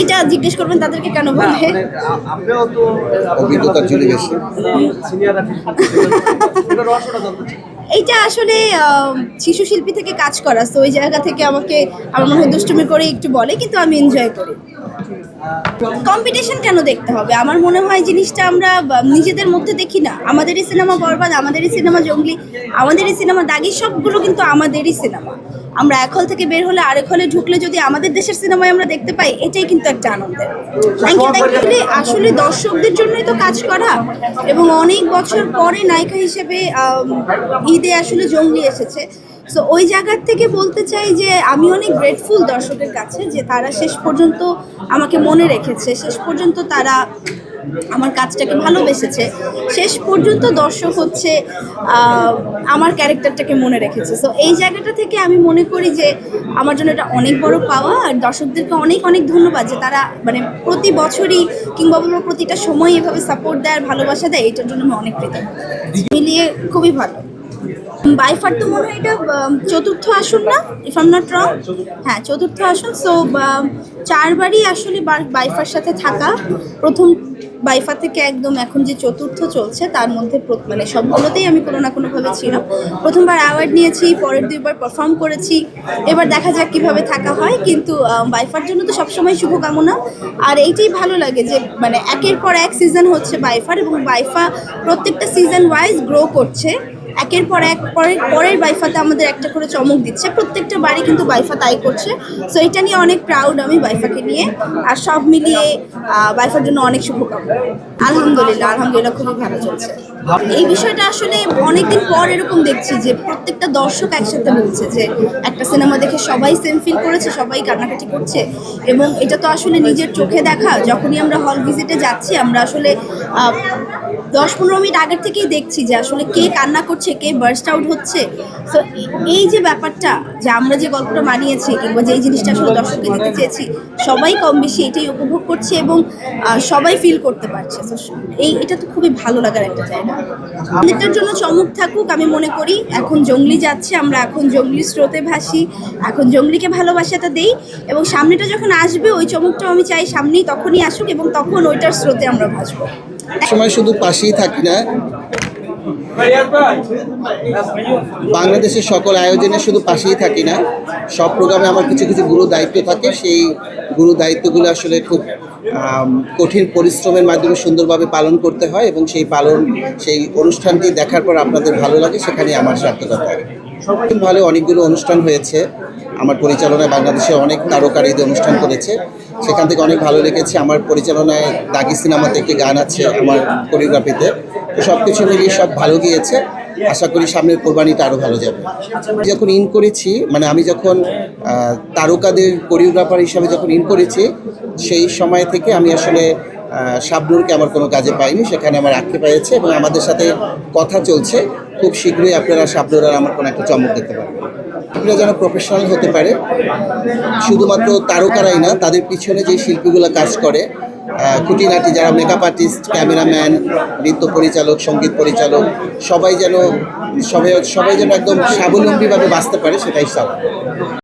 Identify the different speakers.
Speaker 1: এটা জিজ্ঞেস করবেন তাদেরকে কেন বলে?
Speaker 2: মানে আ- আপনিও তো
Speaker 3: অভিজ্ঞতার জন্য বেশি।
Speaker 2: সিনিয়র এটা রহস্যটা জানতে চাই।
Speaker 1: এইটা আসলে আহ, শিশু শিল্পী থেকে কাজ করা তো ওই জায়গা থেকে আমাকে আমার মনে হয় দুষ্টুমি করে একটু বলে কিন্তু আমি এনজয় করি। কম্পিটিশন কেন দেখতে হবে? আমার মনে হয় জিনিসটা আমরা নিজেদের মধ্যে দেখি না। আমাদেরই সিনেমা বরবাদ আমাদেরই সিনেমা জঙ্গলি আমাদেরই সিনেমা দাগি সবগুলো কিন্তু আমাদেরই সিনেমা আমরা এক হল থেকে বের হলে আরেক হলে ঢুকলে যদি আমাদের দেশের সিনেমায় আমরা দেখতে পাই, এটাই কিন্তু একটা আনন্দের আসলে দর্শকদের জন্যই তো কাজ করা। এবং অনেক বছর পরে নায়িকা হিসেবে ঈদে আসলে জঙ্গলি এসেছে। সো ওই জায়গার থেকে বলতে চাই যে, আমি অনেক গ্রেটফুল দর্শকের কাছে যে তারা শেষ পর্যন্ত আমাকে মনে রেখেছে। শেষ পর্যন্ত তারা আমার কাজটাকে ভালোবেসেছে। শেষ পর্যন্ত দর্শক হচ্ছে আমার ক্যারেক্টারটাকে মনে রেখেছে। সো এই জায়গাটা থেকে আমি মনে করি যে আমার জন্য এটা অনেক বড় পাওয়া। আর দর্শকদেরকে অনেক অনেক ধন্যবাদ যে তারা মানে প্রতি বছরই কিংবা বলব প্রতিটা সময় এভাবে সাপোর্ট দেয় আর ভালোবাসা দেয়, এটার জন্য আমি অনেক কৃতজ্ঞ। মিলিয়ে খুবই ভালো। বাইফার তো মনে হয় এটা চতুর্থ আসন না? ইফ আম নট রং হ্যাঁ চতুর্থ আসন। সো চারবারই আসলে বাইফার সাথে থাকা। প্রথম বাইফা থেকে একদম এখন যে চতুর্থ চলছে, তার মধ্যে মানে সবগুলোতেই আমি কোনো না কোনোভাবে ছিলাম। প্রথমবার অ্যাওয়ার্ড নিয়েছি, পরের দুইবার পারফর্ম করেছি। এবার দেখা যাক কীভাবে থাকা হয়। কিন্তু বাইফার জন্য তো সবসময় শুভকামনা। আর এইটাই ভালো লাগে যে মানে একের পর এক সিজন হচ্ছে বাইফার এবং বাইফা প্রত্যেকটা সিজন ওয়াইজ গ্রো করছে। একের পর এক, পরের পরের বাইফাতে আমাদের একটা করে চমক দিচ্ছে। প্রত্যেকটা বাড়ি কিন্তু বাইফা তাই করছে। সো এটা নিয়ে অনেক প্রাউড আমি বাইফাকে নিয়ে। আর সব মিলিয়ে বাইফার জন্য অনেক শুভকামনা। আলহামদুলিল্লাহ আলহামদুলিল্লাহ, খুবই ভালো চলছে। এই বিষয়টা আসলে অনেকদিন পর এরকম দেখছি যে, প্রত্যেকটা দর্শক একসাথে বলছে যে, একটা সিনেমা দেখে সবাই সেম ফিল করেছে, সবাই কান্নাকাটি করছে। এবং এটা তো আসলে নিজের চোখে দেখা। যখনই আমরা হল ভিজিটে যাচ্ছি, আমরা আসলে দশ পনেরো মিনিট আগের থেকেই দেখছি যে, আসলে কে কান্না করছে কে বার্স্ট আউট হচ্ছে। তো এই যে ব্যাপারটা, যে আমরা যে গল্পটা মানিয়েছি কিংবা যে জিনিসটা আসলে দর্শককে দিতে চেয়েছি, সবাই কম বেশি এটাই উপভোগ করছে এবং সবাই ফিল করতে পারছে। এই, এটা তো খুবই ভালো লাগার একটা জায়গা। এটার জন্য চমক থাকুক, আমি মনে করি, এখন জঙ্গলি যাচ্ছে, আমরা এখন জঙ্গলি স্রোতে ভাসি, এখন জঙ্গলিকে ভালোবাসাটা দেই এবং সামনেটা যখন আসবে, ওই চমকটাও আমি চাই সামনেই তখনই আসুক এবং তখন ওইটার স্রোতে আমরা ভাসবো।
Speaker 3: সময় শুধু পাশেই থাকি না বাংলাদেশের সকল আয়োজনে শুধু পাশেই থাকি না, সব প্রোগ্রামে আমার কিছু কিছু গুরু দায়িত্ব থাকে। সেই গুরু দায়িত্বগুলো আসলে খুব কঠিন পরিশ্রমের মাধ্যমে সুন্দরভাবে পালন করতে হয় এবং সেই পালন, সেই অনুষ্ঠানটি দেখার পর আপনাদের ভালো লাগে সেখানে আমার সার্থকতা ভালো, অনেকগুলো অনুষ্ঠান হয়েছে। আমার পরিচালনায় বাংলাদেশে অনেক তারকার ঈদে অনুষ্ঠান করেছে। সেখান থেকে অনেক ভালো লেগেছে। আমার পরিচালনায় দাগি সিনেমাতে একটি গান আছে আমার কোরিওগ্রাফিতে তো সব কিছু মিলিয়ে সব ভালো গিয়েছে। আশা করি সামনের কোরবানিটা আরও ভালো যাবে। যখন ইন করেছি মানে আমি যখন তারকাদের কোরিওগ্রাফার হিসাবে যখন ইন করেছি সেই সময় থেকে আমি আসলে আহ, শাবনুরকে আমার কোনো কাজে পাইনি। সেখানে আমার আক্ষেপ পেয়েছে এবং আমাদের সাথে কথা চলছে। খুব শীঘ্রই আপনারা শাবনুর আর আমার কোনো একটা চমক দেখতে পারবেন। শিল্পীরা যেন প্রফেশনাল হতে পারে, শুধুমাত্র তারকারাই না, তাদের পিছনে যে শিল্পীগুলো কাজ করে খুঁটিনাটি যারা মেকআপ আর্টিস্ট ক্যামেরাম্যান নৃত্য পরিচালক, সংগীত পরিচালক, সবাই যেন সবাই সবাই যেন একদম স্বাবলম্বীভাবে বাঁচতে পারে, সেটাই সব